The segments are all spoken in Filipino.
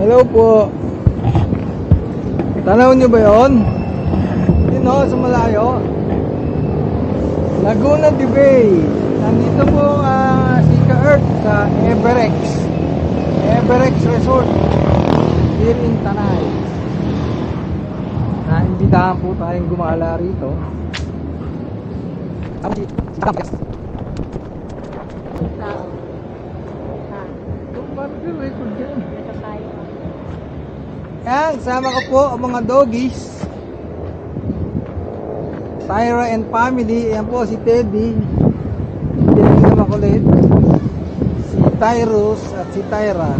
Hello po. Tanaw niyo ba yon? Yun o, sa malayo. Laguna de Bay. Nandito po ah, si Ka-Earth sa Everex. Everex Resort. Here in Tanay. Naimbitahan po tayong gumala rito. Ako si, si Campes. Parang record yan. Yan, sama ko po ang mga doggies. Tyra and family. Yan po si Teddy. Teddy na makulit. Si Tyrus at si Tyra.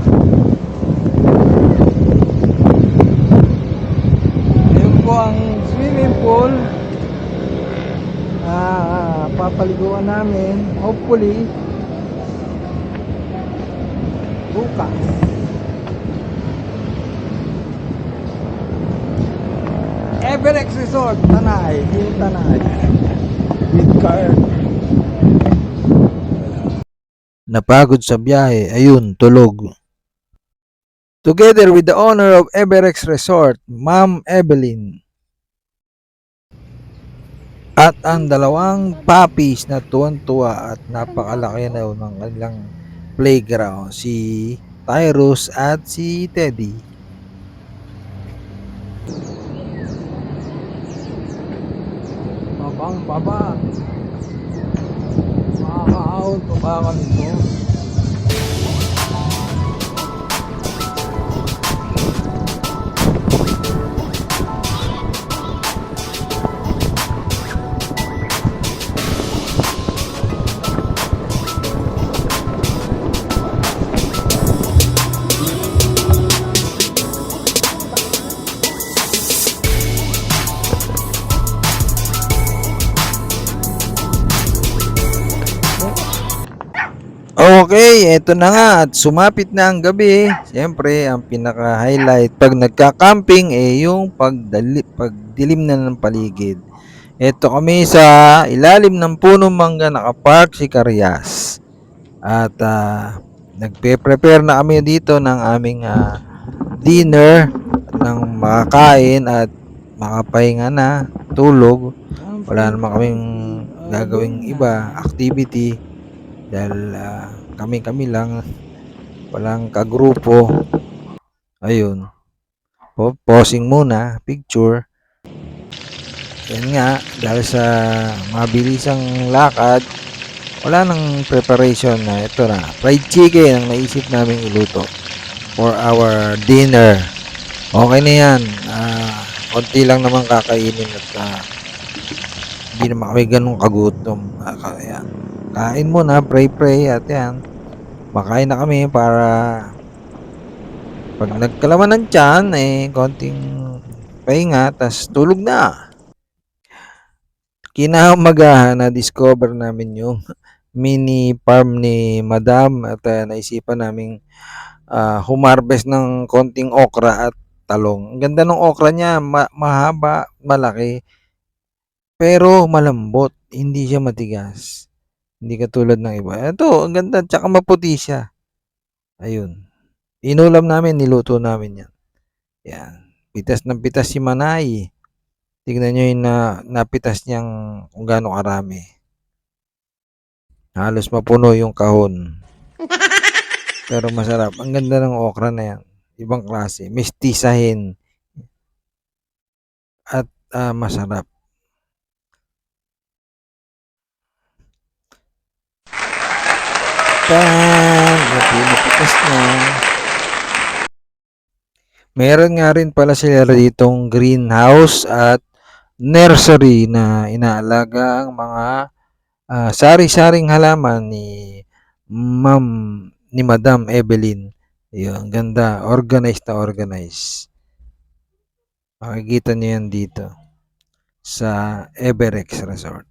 Yan po ang swimming pool. Ah, papaliguan namin. Hopefully, bukas. Everex Resort, Tanay, in Tanay. With car. Napagod sa biyahe, ayun, tulog. Together with the owner of Everex Resort, Ma'am Evelyn. At ang dalawang puppies na tuwan-tuwa at napakalaki na ng kanilang playground, si Tyrus at si Teddy. Babang baba. Makakaahon pa ba kami to? Okay, eto na nga at sumapit na ang gabi. Siyempre, ang pinaka-highlight pag nagka-camping eh yung pagdali, pagdilim na ng paligid. Eto kami sa ilalim ng puno mangga nakapark si Karyas. At ah, nagpe-prepare na kami dito ng aming ah, dinner ng makakain at makapahinga na, tulog. Wala naman kaming gagawing iba, activity dahil ah, kami-kami lang. Walang kagrupo. Ayun. Po posing muna picture. Yan nga dahil sa mabilisang lakad wala nang preparation na ito na. Fried chicken ang naisip namin iluto for our dinner. Okay na yan. Ah, konti lang naman kakainin at ah, hindi naman kami ganun kagutom. Ah, kaya kain muna, pray pray at yan. Makain na kami para pag nagkalaman ng tiyan, eh, konting pahinga, tas tulog na. Kinaumagahan na discover namin yung mini farm ni Madam at ah, naisipan naming ah, humarbest ng konting okra at talong. Ang ganda ng okra niya, ma- mahaba, malaki, pero malambot, hindi siya matigas. Hindi katulad ng iba. Ito, ang ganda. Tsaka maputi siya. Ayun. Inulam namin, niluto namin yan. Yan. Pitas ng pitas si Manay. Tignan nyo yung na, napitas niyang kung gaano karami. Halos mapuno yung kahon. Pero masarap. Ang ganda ng okra na yan. Ibang klase. Mestisahin. At ah, masarap. Tan! At pinipitas na. Meron nga rin pala sila ditong greenhouse at nursery na inaalaga ang mga ah, sari-saring halaman ni Ma'am ni Madam Evelyn. Yun, ganda. Organized na organized. Makikita niyo yan dito sa Everex Resort.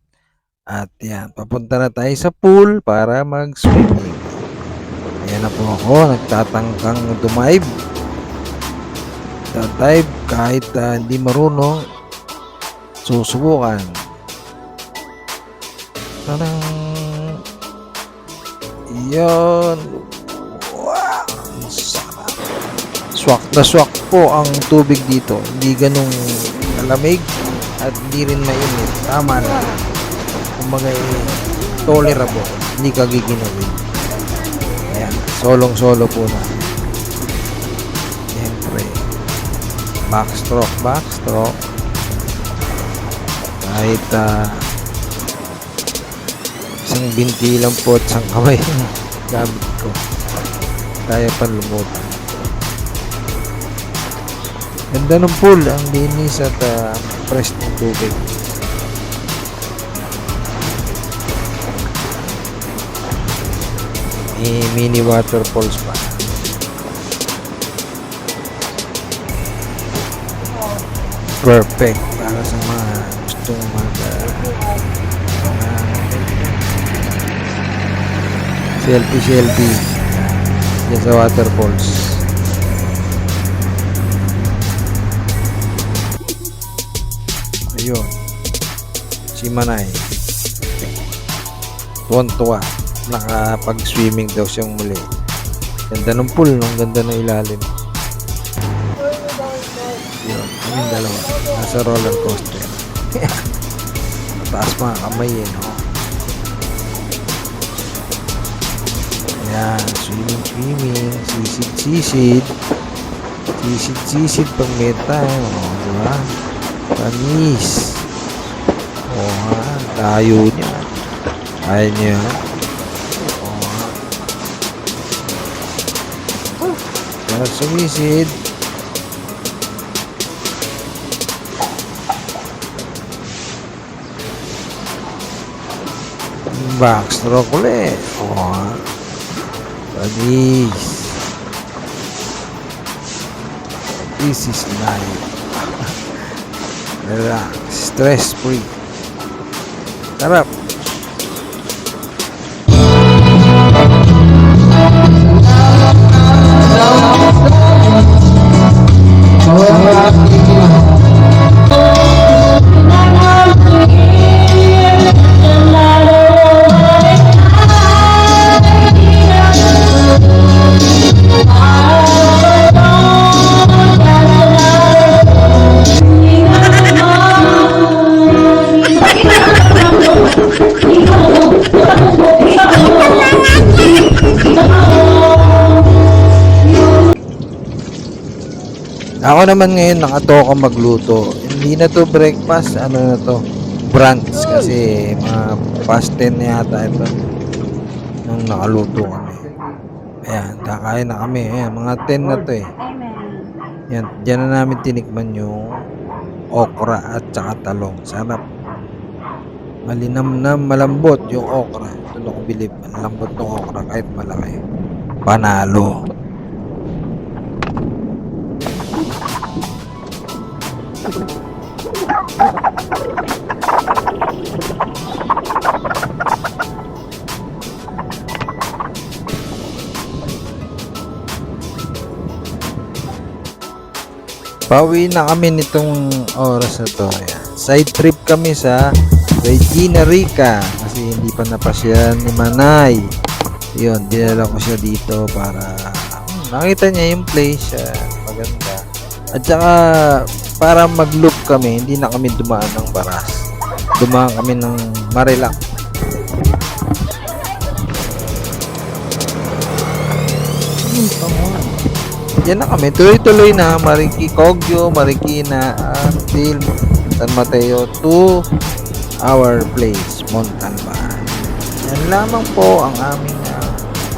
At yan, papunta na tayo sa pool para mag-swimming. Ayan na po ako, nagtatangkang dumive. Dive kahit ah, hindi marunong, susubukan. Tanang! Yun! Wow! Sarap! swak na swak po ang tubig dito. Hindi ganong malamig at hindi rin mainit. Tama na. Kumbaga eh, tolerable. Hindi ka. Solong solo po na. Siyempre. Backstroke, backstroke. Kahit ah, isang binti lang po at isang kamay gamit ko. Kaya pa lumutan. Ganda ng pool, ang linis at uh, fresh ng tubig. May mini waterfalls pa. Perfect para sa mga gustong mag selfie selfie sa waterfalls. Ayun. Si Manay. Tuwan-tuwa. Nakapag-swimming daw siyang muli. Ganda ng pool? Ang ganda ng ilalim. Yun, kami dalawa. Nasa roller coaster. Mataas mga kamay eh, no? Ayan, swimming, swimming. Sisid, sisid. Sisid, sisid pag may time. O, di ba? Panis. O, ha? Tayo niya. Kaya niya. Kaya sumisid. Backstroke ulit. O, ha? Panis. This is life. Relax. Stress free. Sarap. Ako naman ngayon nakatoka magluto. Hindi na to breakfast, ano na to? Brunch kasi mga past 10 na yata ito nung nakaluto kami. Ayan, kakain na kami. Ayan, mga 10 na to eh. Yan, dyan na namin tinikman yung okra at saka talong. Sarap. Malinamnam, malambot yung okra. Ito na ko bilib. Ang lambot ng okra kahit malaki. Panalo. Pauwi na kami nitong oras na to. Ayan. Side trip kami sa Regina Rica kasi hindi pa napasyan ni Manay. Yun, dinala ko siya dito para hmm, nakita niya yung place. ah, maganda. At saka para mag-loop kami, hindi na kami dumaan ng Baras. Dumaan kami ng Marilac. Hmm, come on. Yan na kami. Tuloy-tuloy na. Mariki Kogyo, Marikina, until San Mateo to our place, Montalban. Yan lamang po ang aming ah,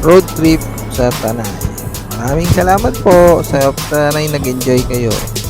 road trip sa Tanay. Maraming salamat po sa Tanay nag-enjoy kayo.